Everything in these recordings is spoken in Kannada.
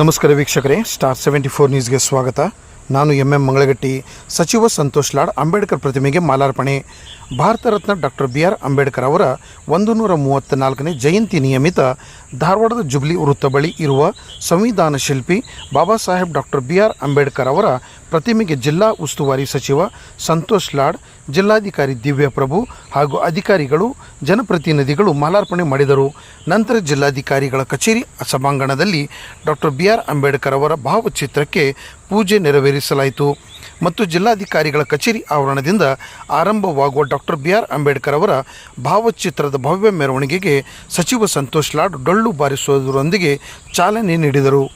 ನಮಸ್ಕಾರ ವೀಕ್ಷಕರೇ ಸ್ಟಾರ್ ಸೆವೆಂಟಿ ಫೋರ್ ನ್ಯೂಸ್ಗೆ ಸ್ವಾಗತ. ನಾನು ಎಂ ಎಂ ಮಂಗಳಗಟ್ಟಿ, ಸಚಿವ ಸಂತೋಷ್ ಲಾಡ್, ಅಂಬೇಡ್ಕರ್ ಪ್ರತಿಮೆಗೆ ಮಾಲಾರ್ಪಣೆ. Bharat Ratna doctor B R Ambedkar ಅವರ ಒಂದು ನೂರ ಮೂವತ್ತ ನಾಲ್ಕನೇ ಜಯಂತಿ ನಿಯಮಿತ ಧಾರವಾಡದ ಜುಬ್ಲಿ ವೃತ್ತ ಬಳಿ ಇರುವ ಸಂವಿಧಾನ ಶಿಲ್ಪಿ Baba Saheb doctor B R Ambedkar ಅವರ ಪ್ರತಿಮೆಗೆ ಜಿಲ್ಲಾ ಉಸ್ತುವಾರಿ ಸಚಿವ ಸಂತೋಷ್ ಲಾಡ್, ಜಿಲ್ಲಾಧಿಕಾರಿ ದಿವ್ಯಪ್ರಭು ಹಾಗೂ ಅಧಿಕಾರಿಗಳು, ಜನಪ್ರತಿನಿಧಿಗಳು ಮಾಲಾರ್ಪಣೆ ಮಾಡಿದರು. ನಂತರ ಜಿಲ್ಲಾಧಿಕಾರಿಗಳ ಕಚೇರಿ ಸಭಾಂಗಣದಲ್ಲಿ ಡಾಕ್ಟರ್ ಬಿ ಆರ್ ಅಂಬೇಡ್ಕರ್ ಅವರ ಭಾವಚಿತ್ರಕ್ಕೆ ಪೂಜೆ ನೆರವೇರಿಸಲಾಯಿತು ಮತ್ತು ಜಿಲ್ಲಾಧಿಕಾರಿಗಳ ಕಚೇರಿ ಆವರಣದಿಂದ ಆರಂಭವಾಗುವ ಡಾಕ್ಟರ್ ಬಿ ಆರ್ ಅಂಬೇಡ್ಕರ್ ಅವರ ಭಾವಚಿತ್ರದ ಭವ್ಯ ಮೆರವಣಿಗೆಗೆ ಸಚಿವ ಸಂತೋಷ್ ಲಾಡ್ ಡೊಳ್ಳು ಬಾರಿಸುವುದರೊಂದಿಗೆ ಚಾಲನೆ ನೀಡಿದರು.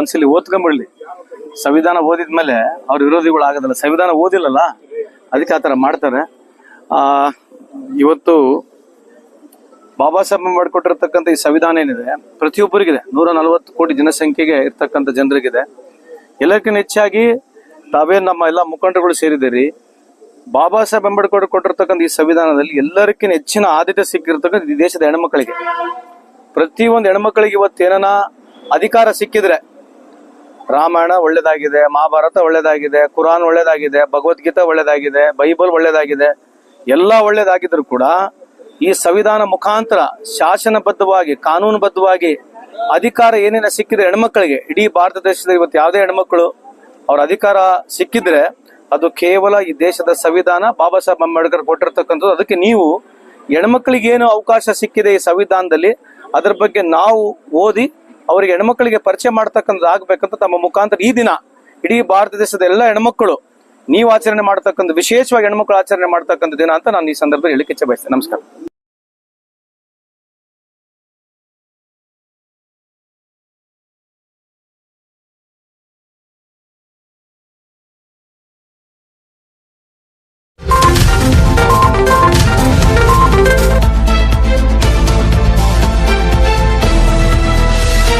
ಒಂದ್ಸಲಿ ಓದ್ಕೊಂಬಿಡ್ಲಿ ಸಂವಿಧಾನ ಓದಿದ್ಮೇಲೆ ಅವ್ರ ವಿರೋಧಿಗಳು ಆಗೋದಿಲ್ಲ. ಸಂವಿಧಾನ ಓದಿಲ್ಲಲ್ಲ? ಅದಕ್ಕೆ ಆ ಥರ ಮಾಡ್ತಾರೆ. ಇವತ್ತು ಬಾಬಾ ಸಾಹೇಬ್ ಮಾಡಿಕೊಟ್ಟಿರ್ತಕ್ಕಂಥ ಈ ಸಂವಿಧಾನ ಏನಿದೆ, ಪ್ರತಿಯೊಬ್ಬರಿಗಿದೆ. ನೂರ ನಲವತ್ತು ಕೋಟಿ ಜನಸಂಖ್ಯೆಗೆ ಇರ್ತಕ್ಕಂಥ ಜನರಿಗಿದೆ. ಎಲ್ಲಕ್ಕಿಂತ ಹೆಚ್ಚಾಗಿ ತಾವೇ ನಮ್ಮ ಎಲ್ಲ ಮುಖಂಡರುಗಳು ಸೇರಿದ್ದೀರಿ, ಬಾಬಾ ಸಾಹೇಬ್ ಅಂಬೇಡ್ಕರ್ ಕೊಟ್ಟಿರ್ತಕ್ಕಂಥ ಈ ಸಂವಿಧಾನದಲ್ಲಿ ಎಲ್ಲರಿಗಿಂತ ಹೆಚ್ಚಿನ ಆದ್ಯತೆ ಸಿಕ್ಕಿರ್ತಕ್ಕಂಥ ಈ ದೇಶದ ಹೆಣ್ಮಕ್ಳಿಗೆ. ಪ್ರತಿಯೊಂದು ಹೆಣ್ಮಕ್ಳಿಗೆ ಇವತ್ತೇನ ಅಧಿಕಾರ ಸಿಕ್ಕಿದ್ರೆ ರಾಮಾಯಣ ಒಳ್ಳೇದಾಗಿದೆ, ಮಹಾಭಾರತ ಒಳ್ಳೇದಾಗಿದೆ, ಕುರಾನ್ ಒಳ್ಳೇದಾಗಿದೆ, ಭಗವದ್ಗೀತಾ ಒಳ್ಳೇದಾಗಿದೆ, ಬೈಬಲ್ ಒಳ್ಳೇದಾಗಿದೆ, ಎಲ್ಲ ಒಳ್ಳೇದಾಗಿದ್ರು ಕೂಡ ಈ ಸಂವಿಧಾನ ಮುಖಾಂತರ ಶಾಸನಬದ್ಧವಾಗಿ, ಕಾನೂನುಬದ್ಧವಾಗಿ ಅಧಿಕಾರ ಏನೇನ ಸಿಕ್ಕಿದ್ರೆ ಹೆಣ್ಮಕ್ಳಿಗೆ, ಇಡೀ ಭಾರತ ದೇಶದ ಇವತ್ತು ಯಾವುದೇ ಹೆಣ್ಮಕ್ಳು ಅವ್ರ ಅಧಿಕಾರ ಸಿಕ್ಕಿದ್ರೆ ಅದು ಕೇವಲ ಈ ದೇಶದ ಸಂವಿಧಾನ ಬಾಬಾ ಸಾಹೇಬ್ ಅಂಬೇಡ್ಕರ್ ಕೊಟ್ಟಿರ್ತಕ್ಕಂಥದ್ದು. ಅದಕ್ಕೆ ನೀವು ಹೆಣ್ಮಕ್ಳಿಗೆ ಏನು ಅವಕಾಶ ಸಿಕ್ಕಿದೆ ಈ ಸಂವಿಧಾನದಲ್ಲಿ, ಅದ್ರ ಬಗ್ಗೆ ನಾವು ಓದಿ ಅವರಿಗೆ ಹೆಣ್ಮಕ್ಳಿಗೆ ಪರಿಚಯ ಮಾಡ್ತಕ್ಕಂಥದ್ದು ಆಗ್ಬೇಕಂತ ತಮ್ಮ ಮುಖಾಂತರ ಈ ದಿನ ಇಡೀ ಭಾರತ ದೇಶದ ಎಲ್ಲ ಹೆಣ್ಮಕ್ಳು ನೀವು ಆಚರಣೆ ಮಾಡ್ತಕ್ಕಂಥ ವಿಶೇಷವಾಗಿ ಹೆಣ್ಮಕ್ಳು ಆಚರಣೆ ಮಾಡ್ತಕ್ಕಂಥ ದಿನ ಅಂತ ನಾನು ಈ ಸಂದರ್ಭದಲ್ಲಿ ಹೇಳಿಕೆ ಬಯಸ್ತೇನೆ. ನಮಸ್ಕಾರ.